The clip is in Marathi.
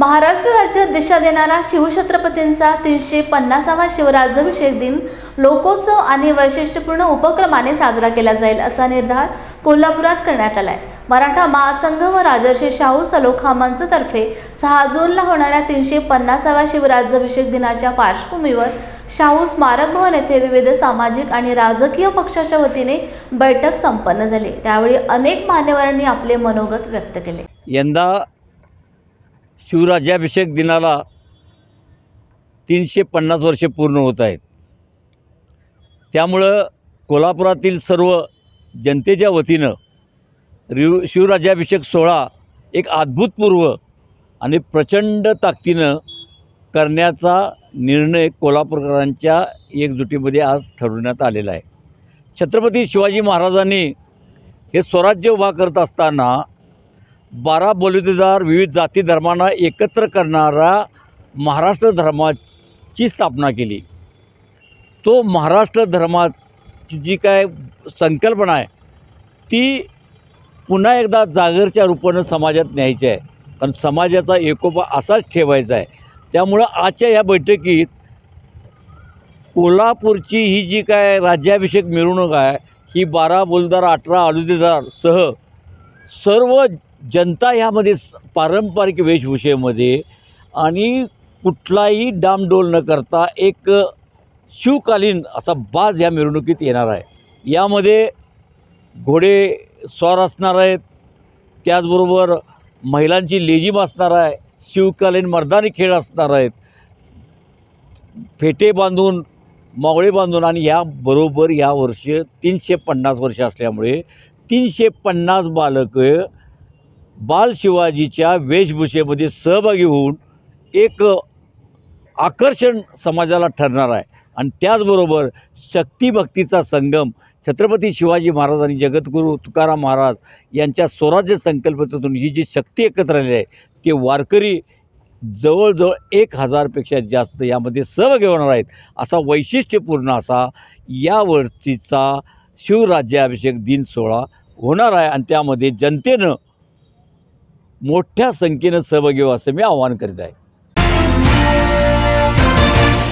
महाराष्ट्र राज्यात दिशा देणारा शिवछत्रपतींचा तीनशे पन्नासावा शिवराज्याभिषेक दिन लोकोत्सव आणि वैशिष्ट्यपूर्ण उपक्रमाने साजरा केला जाईल असा निर्धार कोल्हापुरात करण्यात आलाय. मराठा महासंघ व राजर्षी शाहू सलोखा मंचतर्फे सहा जूनला होणाऱ्या तीनशे पन्नासाव्या शिवराज्याभिषेक दिनाच्या पार्श्वभूमीवर शाहू स्मारक भवन येथे विविध सामाजिक आणि राजकीय पक्षाच्या वतीने बैठक संपन्न झाली. त्यावेळी अनेक मान्यवरांनी आपले मनोगत व्यक्त केले. यंदा शिवराज्याभिषेक दिनाला तीनशे पन्नास वर्षे पूर्ण होत आहेत. त्यामुळं कोल्हापुरातील सर्व जनतेच्या वतीनं रिव शिवराज्याभिषेक सोहळा एक अद्भुतपूर्व आणि प्रचंड ताकदीनं करण्याचा निर्णय कोल्हापूरकरांच्या एकजुटीमध्ये आज ठरवण्यात आलेला आहे. छत्रपती शिवाजी महाराजांनी हे स्वराज्य उभा करत असताना बारा बलुतेदार विविध जाती धर्मांना एकत्र करणारा महाराष्ट्र धर्माची स्थापना केली. तो महाराष्ट्र धर्माची जी काय संकल्पना आहे ती पुन्हा एकदा जागरच्या रूपानं समाजात न्यायची आहे. कारण समाजाचा एकोपा असाच ठेवायचा आहे. त्यामुळं आजच्या या बैठकीत कोल्हापूरची ही जी काय राज्याभिषेक मिरवणूक आहे ही बारा बोलदार अठरा आलुदेदार सह सर्व जनता ह्यामध्ये पारंपरिक वेशभूषेमध्ये आणि कुठलाही डामडोल न करता एक शिवकालीन असा बाज ह्या मिरवणुकीत येणार आहे. यामध्ये घोडे स्वार असणार आहेत. त्याचबरोबर महिलांची लेझीम असणार आहे. शिवकालीन मर्दानी खेळ असणार आहेत. फेटे बांधून मावळे बांधून आणि याबरोबर या वर्षी तीनशे पन्नास वर्ष असल्यामुळे तीनशे पन्नास बालकं बाल शिवाजीच्या वेशभूषेमध्ये सहभागी होऊन एक आकर्षण समाजाला ठरणार आहे. आणि त्याचबरोबर शक्तिभक्तीचा संगम छत्रपती शिवाजी महाराज आणि जगद्गुरू तुकाराम महाराज यांच्या स्वराज्य संकल्पनेतून ही जी शक्ती एकत्र आलेली आहे ते वारकरी जवळजवळ एक हजारपेक्षा जास्त यामध्ये सहभागी होणार आहेत. असा वैशिष्ट्यपूर्ण असा यावर्षीचा शिवराज्याभिषेक दिन सोहळा होणार आहे. आणि त्यामध्ये जनतेनं मोठ्या संख्येनं सहभागी व्हा असं मी आवाहन करीत आहे.